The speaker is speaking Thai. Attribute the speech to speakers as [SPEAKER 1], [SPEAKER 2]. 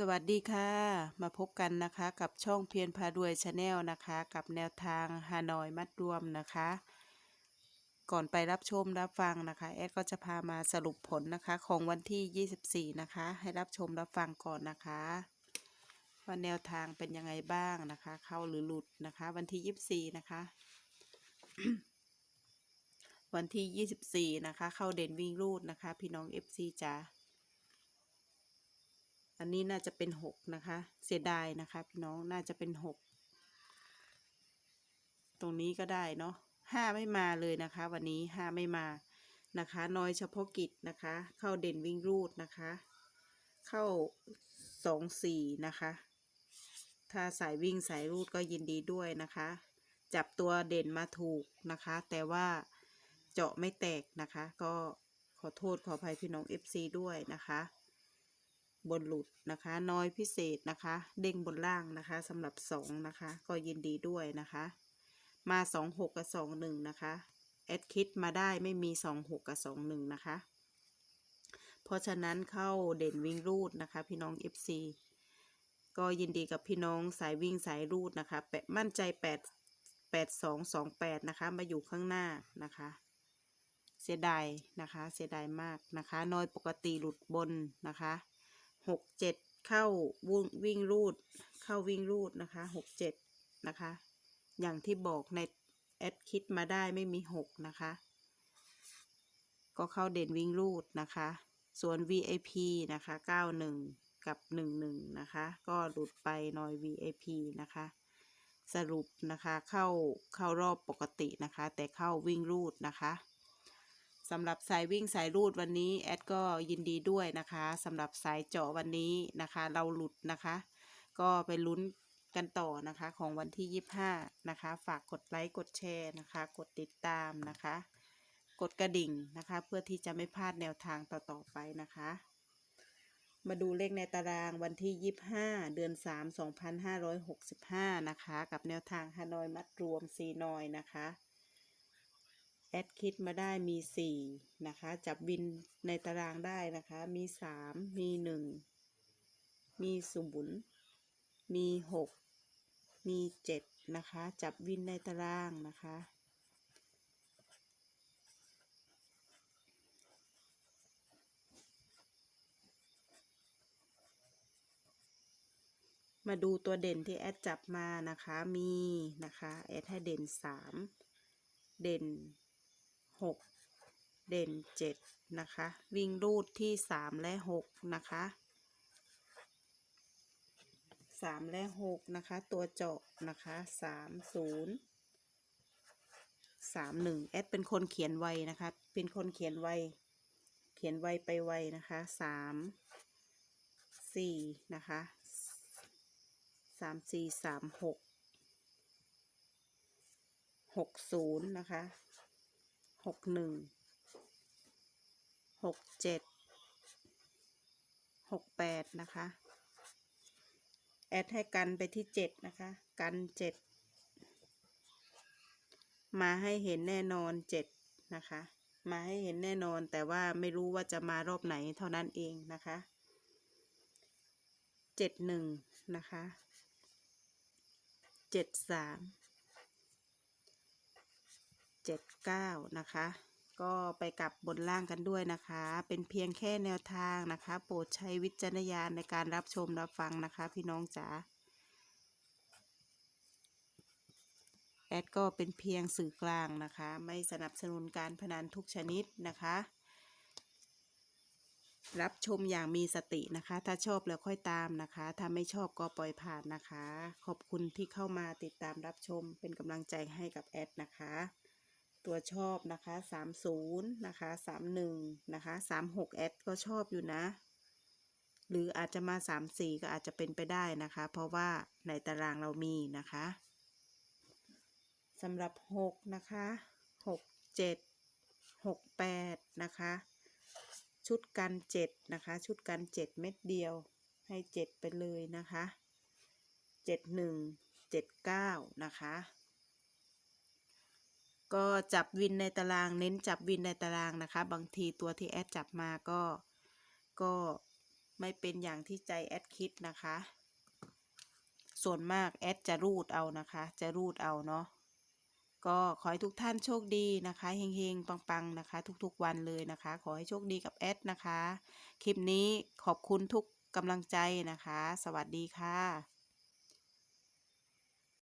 [SPEAKER 1] สวัสดีค่ะ มาพบกันนะคะกับช่องเพียรพารวยชาแนลนะคะ กับแนวทางฮานอยมัดรวมนะคะ ก่อนไปรับชมรับฟังนะคะ แอดก็จะพามาสรุปผลนะคะของวันที่ 24 นะคะ ให้รับชมรับฟังก่อนนะคะว่าแนวทางเป็นยังไงบ้างนะคะ เข้าหรือหลุดนะคะ วันที่ 24 นะคะ วันที่ 24 นะคะ เข้าเด่นวิ่งรูดนะคะ พี่น้อง FC จ้า อันนี้น่าจะเป็นหกนะคะ เสียดายนะคะพี่น้องน่าจะเป็นหกตรงนี้ก็ได้เนาะห้าไม่มาเลยนะคะ วันนี้ห้าไม่มานะคะ น้อยเฉพาะกิจนะคะ เข้าเด่นวิ่งรูดนะคะ เข้าสองสี่นะคะ ถ้าสายวิ่งสายรูดก็ยินดีด้วยนะคะ จับตัวเด่นมาถูกนะคะ แต่ว่าเจาะไม่แตกนะคะ ก็ขอโทษขออภัยพี่น้อง FC ด้วยนะคะ บนหลุดนะคะ น้อยพิเศษนะคะ เด้งบนล่างนะคะสำหรับสองนะคะ ก็ยินดีด้วยนะคะ มาสองหกกับสองหนึ่งนะคะแอดคิดมาได้ไม่มีสองหกกับสองหนึ่งนะคะ เพราะฉะนั้นเข้าเด่นวิ่งรูดนะคะ พี่น้อง FC ก็ยินดีกับพี่น้องสายวิ่งสายรูดนะคะแปะมั่นใจแปดแปดสองสองแปดนะคะ มาอยู่ข้างหน้านะคะเสียดายนะคะ เสียดายมากนะคะ น้อยปกติหลุดบนนะคะ หกเจ็ดเข้าวิ่งวิ่งรูด เข้าวิ่งรูดนะคะหกเจ็ดนะคะ อย่างที่บอกในแอดคิดมาได้ไม่มีหกนะคะ ก็เข้าเด่นวิ่งรูดนะคะ ส่วน VIP นะคะ91กับ11นะคะ ก็หลุดไปหน่อย VIP นะคะสรุปนะคะเข้าเข้ารอบปกตินะคะ แต่เข้าวิ่งรูดนะคะ สำหรับสายวิ่งสายรูดวันนี้แอดก็ยินดีด้วยนะคะสำหรับสายเจาะวันนี้นะคะ เราหลุดนะคะ ก็ไปลุ้นกันต่อนะคะของวันที่ 25 นะคะ ฝากกดไลค์กดแชร์นะคะ กดติดตามนะคะ กดกระดิ่งนะคะ เพื่อที่จะไม่พลาดแนวทางต่อๆไปนะคะ มาดูเลขในตารางวันที่ 25 เดือน 3 2565 นะคะ กับแนวทางฮานอยมัดรวมซีนอยนะคะ แอดคิดมาได้มี 4 นะคะ จับบินในตารางได้นะคะ มี 3 มี 1 มี 0 มี 6 มี 7 นะคะ จับวินในตารางนะคะ มาดูตัวเด่นที่แอดจับมานะคะ มีนะคะ แอดให้เด่นสามเด่น หกเด่นเจ็ดนะคะ วิ่งรูดที่สามและหกนะคะสามและหกนะคะ ตัวเจาะนะคะสามศูนย์สามหนึ่งแอดเป็นคนเขียนไวนะคะ เป็นคนเขียนไว เขียนไวไปไวนะคะสามสี่นะคะสามสี่สามหกหกศูนย์นะคะ หกหนึ่งหกเจ็ดหกแปดนะคะ แอดให้กันไปที่เจ็ดนะคะ กันเจ็ดมาให้เห็นแน่นอนเจ็ดนะคะ มาให้เห็นแน่นอนแต่ว่าไม่รู้ว่าจะมารอบไหนเท่านั้นเองนะคะเจ็ดหนึ่งนะคะเจ็ดสาม เจ็ดเก้านะคะ ก็ไปกลับบนล่างกันด้วยนะคะ เป็นเพียงแค่แนวทางนะคะ โปรดใช้วิจารณญาณในการรับชมรับฟังนะคะ พี่น้องจ๋าแอดก็เป็นเพียงสื่อกลางนะคะ ไม่สนับสนุนการพนันทุกชนิดนะคะ รับชมอย่างมีสตินะคะ ถ้าชอบแล้วค่อยตามนะคะ ถ้าไม่ชอบก็ปล่อยผ่านนะคะ ขอบคุณที่เข้ามาติดตามรับชมเป็นกำลังใจให้กับแอดนะคะ ตัวชอบนะคะ30นะคะ31นะคะ36แอดก็ชอบอยู่นะ หรืออาจจะมา34ก็อาจจะเป็นไปได้นะคะ เพราะว่าในตารางเรามีนะคะสำหรับ6นะคะ6 7 6 8นะคะ ชุดกัน7นะคะ ชุดกัน7เม็ดเดียวให้7ไปเลยนะคะ71 79นะคะ ก็จับวินในตารางเน้นจับวินในตารางนะคะ บางทีตัวที่แอดจับมาก็ก็ไม่เป็นอย่างที่ใจแอดคิดนะคะ ส่วนมากแอดจะรูดเอานะคะ จะรูดเอาเนาะก็ขอให้ทุกท่านโชคดีนะคะเฮงๆปังๆนะคะ ทุกๆวันเลยนะคะ ขอให้โชคดีกับแอดนะคะ คลิปนี้ขอบคุณทุกกำลังใจนะคะ สวัสดีค่ะ